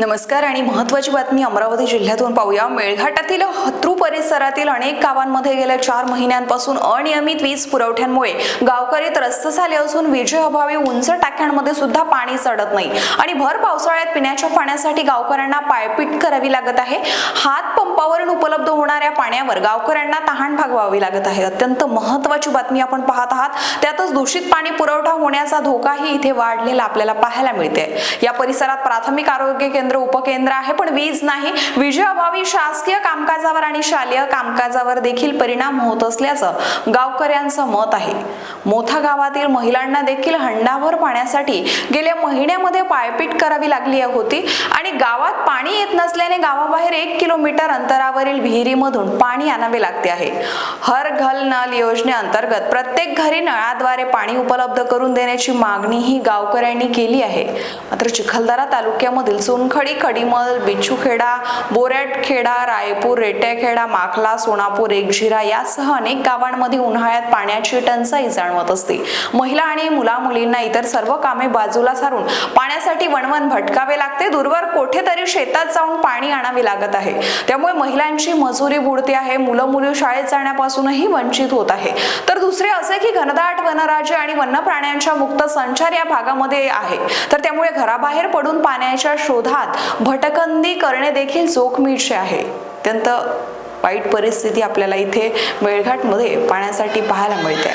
नमस्कार आणि महत्वाची बातमी अमरावती जिल्ह्यातून पाहूया. मेळघाटातील हत्रू परिसरातील अनेक गावांमध्ये गेल्या चार महिन्यांपासून अनियमित वीज पुरवठ्यांमुळे गावकरी त्रस्त झाले असून विजेअभावी उंच टाक्यांमध्ये सुद्धा पाणी चढत नाही. आणि भर पावसाळ्यात पिण्याच्या पाण्यासाठी गावकऱ्यांना पायपीट करावी लागत आहे. हात पंपावरून उपलब्ध होणाऱ्या पाण्यावर गावकऱ्यांना तहान भागवावी लागत आहे. अत्यंत महत्वाची बातमी आपण पाहत आहात. त्यातच दूषित पाणी पुरवठा होण्याचा धोकाही इथे वाढलेला आपल्याला पाहायला मिळते या परिसरात प्राथमिक आरोग्य केंद्र उपकेंद्र आहे पण वीज नाही. विजेअभावी शासकीय कामकाजावर आणि शालेय कामकाजावर देखील परिणाम होत असल्याचं गावकऱ्यांचं मत आहे. मोथा गावातील महिलांना देखील हंडाभर पाण्यासाठी गेल्या महिन्यामध्ये पायपीट करावी लागली होती आणि गावात पाणी येत नसल्याने गावाबाहेर एक किलोमीटर अंतरावरील विहिरीमधून पाणी आणावे लागते आहे. हर घल नल योजनेअंतर्गत प्रत्येक घरी नळाद्वारे पाणी उपलब्ध करून देण्याची मागणीही गावकऱ्यांनी केली आहे. मात्र चिखलदरा तालुक्यामधील चुनखडी खडीमल बिच्छूखेडा बोरॅटखेडा रायपूर रेट्याखेडा माखला सोनापूर एकझिरा यासह अनेक गावांमध्ये उन्हाळ्यात पाण्याची टंचाई जाणवत असते. महिला आणि मुला मुलींना इतर सर्व कामे बाजूला सारून पाण्यासाठी वणवण भटकावे लागते. दूरवर कोठेतरी शेतात जाऊन पाणी आणावे लागत आहे. त्यामुळे महिलांची मजुरी बुडते आहे. मुलं मुली शाळेत जाण्यापासूनही वंचित होत आहे. तर दुसरे असे की घनदाट वनराज्य आणि वन्य प्राण्यांच्या मुक्त संचार या भागामध्ये आहे. तर त्यामुळे घराबाहेर पडून पाण्याच्या शोधात भटकंदी करणे देखील जोखमीचे आहे. अत्यंत वाईट परिस्थिती आपल्याला इथे मेळघाटमध्ये पाण्यासाठी पाहायला मिळते.